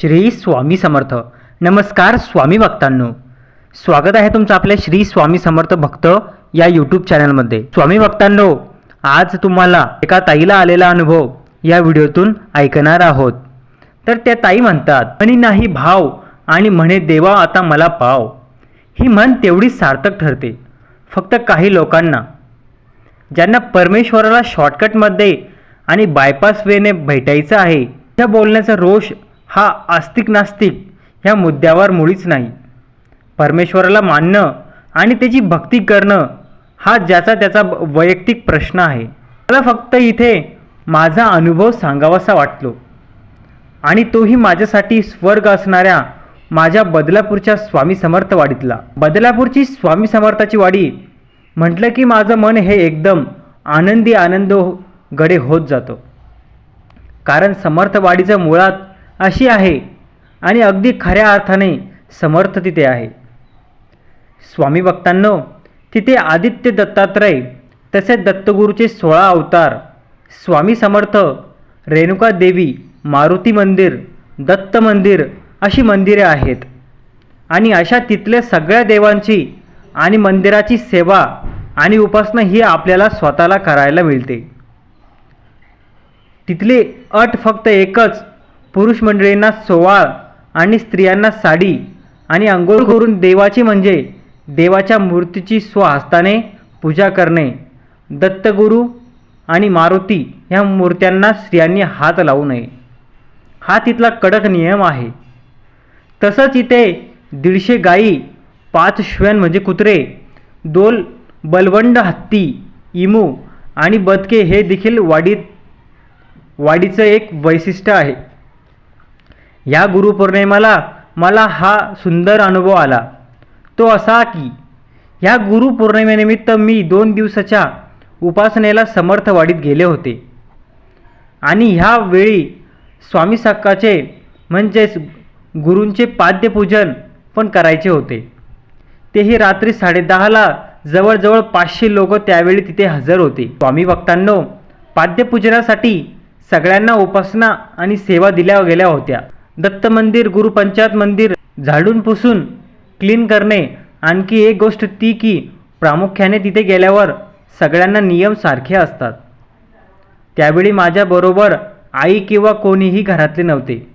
श्री स्वामी समर्थ. नमस्कार स्वामी भक्तांनो. स्वागत आहे तुमचं आपल्या श्री स्वामी समर्थ भक्त या यूट्यूब चॅनलमध्ये स्वामी भक्तांनो आज तुम्हाला एका ताईला आलेला अनुभव या व्हिडिओतून ऐकणार आहोत. तर त्या ताई म्हणतात म्हणी नाही भाव आणि म्हणे देवा आता मला पाव. ही म्हण तेवढी सार्थक ठरते फक्त काही लोकांना. ज्यांना परमेश्वराला शॉर्टकटमध्ये आणि बायपास वेने भेटायचं आहे त्या बोलण्याचा रोष हा आस्तिक नास्तिक ह्या मुद्द्यावर मुळीच नाही. परमेश्वराला मानणं आणि त्याची भक्ती करणं हा ज्याचा त्याचा वैयक्तिक प्रश्न आहे. मला फक्त इथे माझा अनुभव सांगावासा वाटलो आणि तोही माझ्यासाठी स्वर्ग असणाऱ्या माझ्या बदलापूरच्या स्वामी समर्थ वाडीतला. बदलापूरची स्वामी समर्थाची वाडी म्हटलं की माझं मन हे एकदम आनंदी आनंद गडे होत जातो. कारण समर्थवाडीचं मुळात अशी आहे आणि अगदी खऱ्या अर्थाने समर्थ तिथे आहे. स्वामी भक्तांनो तिथे आदित्य दत्तात्रय तसेच दत्तगुरूचे सोळा अवतार स्वामी समर्थ रेणुका देवी मारुती मंदिर दत्त मंदिर अशी मंदिरे आहेत. आणि अशा तिथल्या सगळ्या देवांची आणि मंदिराची सेवा आणि उपासना ही आपल्याला स्वतःला करायला मिळते. तिथली अट फक्त एकच पुरुष मंडळींना सोवाळ आणि स्त्रियांना साडी आणि अंघोळ करून देवाची म्हणजे देवाच्या मूर्तीची स्वहस्ताने पूजा करणे. दत्तगुरू आणि मारुती ह्या मूर्त्यांना स्त्रियांनी हात लावू नये. हा तिथला कडक नियम आहे. तसंच इथे दीडशे गायी पाच श्वेन म्हणजे कुत्रे दोल बलवंड हत्ती इमू आणि बदके हे देखील वाडीत वाडीचं एक वैशिष्ट्य आहे. या गुरुपौर्णिमेला मला हा सुंदर अनुभव आला. तो असा की ह्या गुरुपौर्णिमेनिमित्त मी दोन दिवसाच्या उपासनेला समर्थवाडीत गेले होते. आणि ह्या वेळी स्वामी सक्काचे म्हणजेच गुरूंचे पाद्यपूजन पण करायचे होते. तेही रात्री साडेदहाला जवळजवळ पाचशे लोक त्यावेळी तिथे हजर होते. स्वामी भक्तांनो पाद्यपूजनासाठी सगळ्यांना उपासना आणि सेवा दिल्या गेल्या होत्या. दत्त मंदिर गुरुपंचायत मंदिर झाडून पुसून क्लीन करणे आणखी एक गोष्ट ती की प्रामुख्याने तिथे गेल्यावर सगळ्यांना नियम सारखे असतात. त्यावेळी माझ्याबरोबर आई किंवा कोणीही घरातले नव्हते.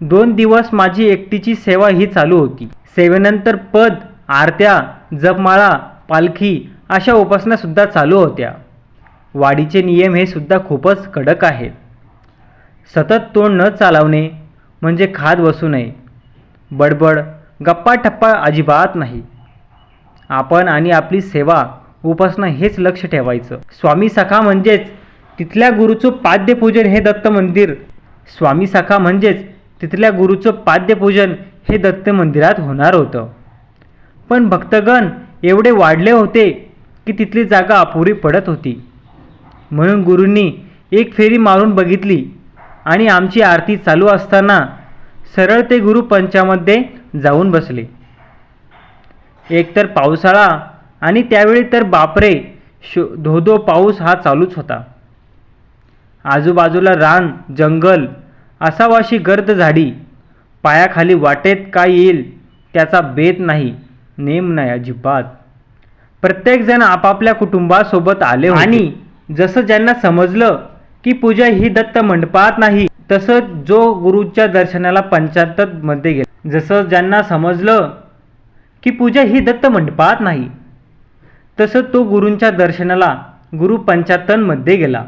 दोन दिवस माझी एकटीची सेवा ही चालू होती. सेवेनंतर पद आरत्या जपमाळा पालखी अशा उपासनासुद्धा चालू होत्या. वाडीचे नियम हे सुद्धा खूपच कडक आहेत. सतत तोंड न चालवणे म्हणजे खाद बसू नये. बडबड गप्पा टप्पा अजिबात नाही. आपण आणि आपली सेवा उपासना हेच लक्ष ठेवायचं. स्वामी सखा म्हणजेच तिथल्या गुरुचं पाद्यपूजन हे दत्त मंदिर. स्वामी सखा म्हणजेच तिथल्या गुरुचं पाद्यपूजन हे दत्त मंदिरात होणार होतं. पण भक्तगण एवढे वाढले होते की तिथली जागा अपुरी पडत होती. म्हणून गुरूंनी एक फेरी मारून बघितली. आणि आमची आरती चालू असताना सरळ ते गुरु पंचामध्ये जाऊन बसले. एकतर पावसाळा आणि त्यावेळी तर बापरे शो धोधो पाऊस हा चालूच होता. आजूबाजूला रान जंगल असावाशी गर्द झाडी पायाखाली वाटेत काय येईल त्याचा बेत नाही नेम नाही अजिबात. प्रत्येकजण आपापल्या कुटुंबासोबत आले. आणि जसं ज्यांना समजलं की पूजा ही दत्त मंडपात नाही तसंच जो गुरुच्या दर्शनाला पंचायतमध्ये गेला. जसं ज्यांना समजलं की पूजा ही दत्त मंडपात नाही तसं तो गुरूंच्या दर्शनाला गुरु पंचातनमध्ये गेला.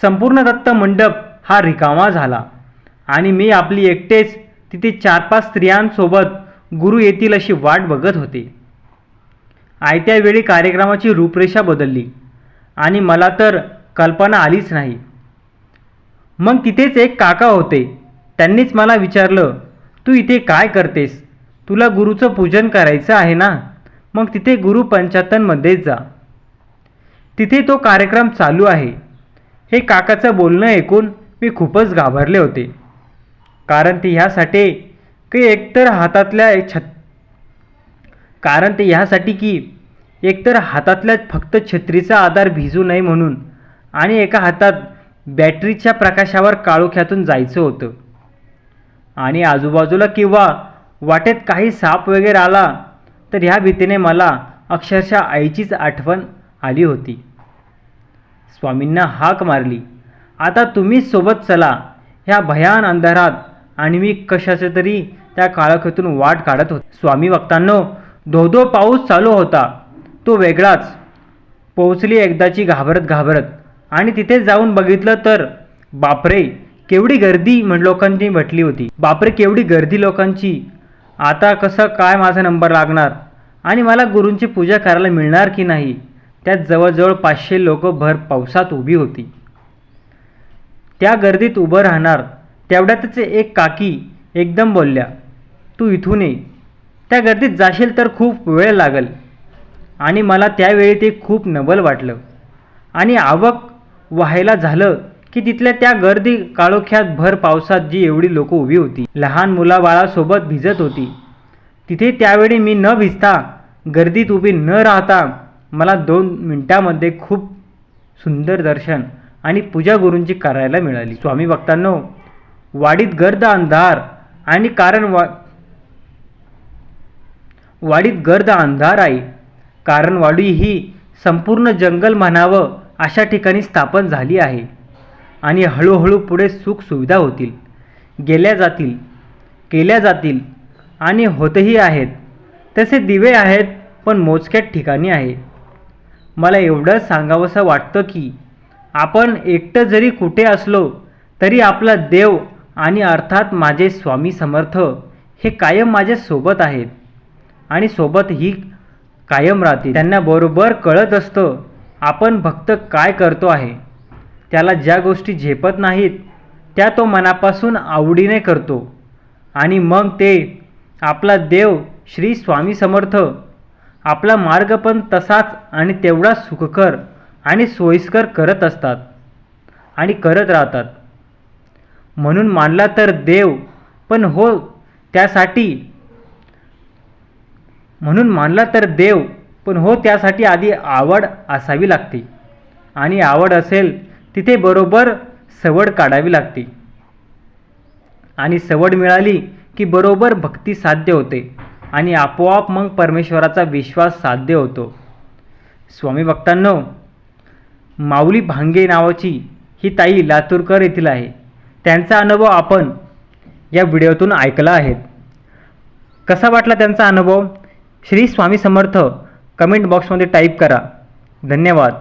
संपूर्ण दत्त मंडप हा रिकामा झाला आणि मी आपली एकटेच तिथे चार पाच स्त्रियांसोबत गुरु येतील अशी वाट बघत होते. आयत्या वेळी कार्यक्रमाची रूपरेषा बदलली आणि मला तर कल्पना आलीच नाही. मग तिथेच एक काका होते. त्यांनीच मला विचारलं तू इथे काय करतेस? तुला गुरुचं पूजन करायचं आहे ना? मग तिथे गुरु पंचायतनमध्येच जा. तिथे तो कार्यक्रम चालू आहे. हे काकाचं बोलणं ऐकून मी खूपच घाबरले होते. कारण ते ह्यासाठी की एकतर हातातल्या छत कारण ते ह्यासाठी की एकतर हातातल्या फक्त छत्रीचा आधार भिजू नये म्हणून आणि एका हातात बॅटरीच्या प्रकाशावर काळोख्यातून जायचं होतं. आणि आजूबाजूला किंवा वाटेत काही साप वगैरे आला तर ह्या भीतीने मला अक्षरशः आईचीच आठवण आली होती. स्वामींना हाक मारली आता तुम्हीच सोबत चला. ह्या भयान अंधारात आणि मी कशाचे तरी त्या काळोख्यातून वाट काढत होतो. स्वामी वक्तांनो धो धो पाऊस चालू होता. तो वेगळाच. पोहोचली एकदाची घाबरत घाबरत. आणि तिथे जाऊन बघितलं तर बापरे केवढी गर्दी म्हण लोकांची म्हटली होती. बापरे केवढी गर्दी लोकांची. आता कसं काय माझा नंबर लागणार? आणि मला गुरूंची पूजा करायला मिळणार की नाही? त्यात जवळजवळ पाचशे लोक भर पावसात उभी होती. त्या गर्दीत उभं राहणार तेवढ्यातच एक काकी एकदम बोलल्या तू इथून ये. त्या गर्दीत जाशील तर खूप वेळ लागेल. आणि मला त्यावेळी ते खूप नबल वाटलं. आणि आवक व्हायला झालं की तिथल्या त्या गर्दी काळोख्यात भर पावसात जी एवढी लोक उभी होती लहान मुलाबाळासोबत भिजत होती. तिथे त्यावेळी मी न भिजता गर्दीत उभी न राहता मला दोन मिनटामध्ये खूप सुंदर दर्शन आणि पूजा गुरूंची करायला मिळाली. स्वामी भक्तांनो वाडीत गर्द अंधार आणि कारण वा वाडीत गर्द अंधार आहे. कारण वाडी ही संपूर्ण जंगल म्हणावं अशा ठिकाणी स्थापन झाली आहे. आणि हळूहळू पुढे सुखसुविधा होतील. गेल्या जातील केल्या जातील आणि होतही आहेत. तसे दिवे आहेत पण मोजक्यात ठिकाणी आहे. मला एवढं सांगावंसं वाटतं की आपण एकटं जरी कुठे असलो तरी आपला देव आणि अर्थात माझे स्वामी समर्थ हे कायम माझ्या सोबत आहेत. आणि सोबत ही कायम राहते त्यांना बरोबर कळत असतं आपण भक्त काय करतो आहे? त्याला ज्या गोष्टी झेपत नाहीत त्या तो मनापासून आवडीने करतो. आणि मग ते आपला देव श्री स्वामी समर्थ आपला मार्ग पण तसाच आणि तेवढा सुखकर आणि सोयीस्कर करत असतात आणि करत राहतात. म्हणून मानला तर देव पण हो त्यासाठी म्हणून मानला तर देव पण हो त्यासाठी आधी आवड असावी लागते. आणि आवड असेल तिथे बरोबर सवड काढावी लागते. आणि सवड मिळाली की बरोबर भक्ती साध्य होते आणि आपोआप मग परमेश्वराचा विश्वास साध्य होतो. स्वामी भक्तांनो माऊली भांगे नावाची ही ताई लातूरकर येथील आहे. त्यांचा अनुभव आपण या व्हिडिओतून ऐकला आहे. कसा वाटला त्यांचा अनुभव? श्री स्वामी समर्थ कमेंट बॉक्समध्ये टाईप करा. धन्यवाद.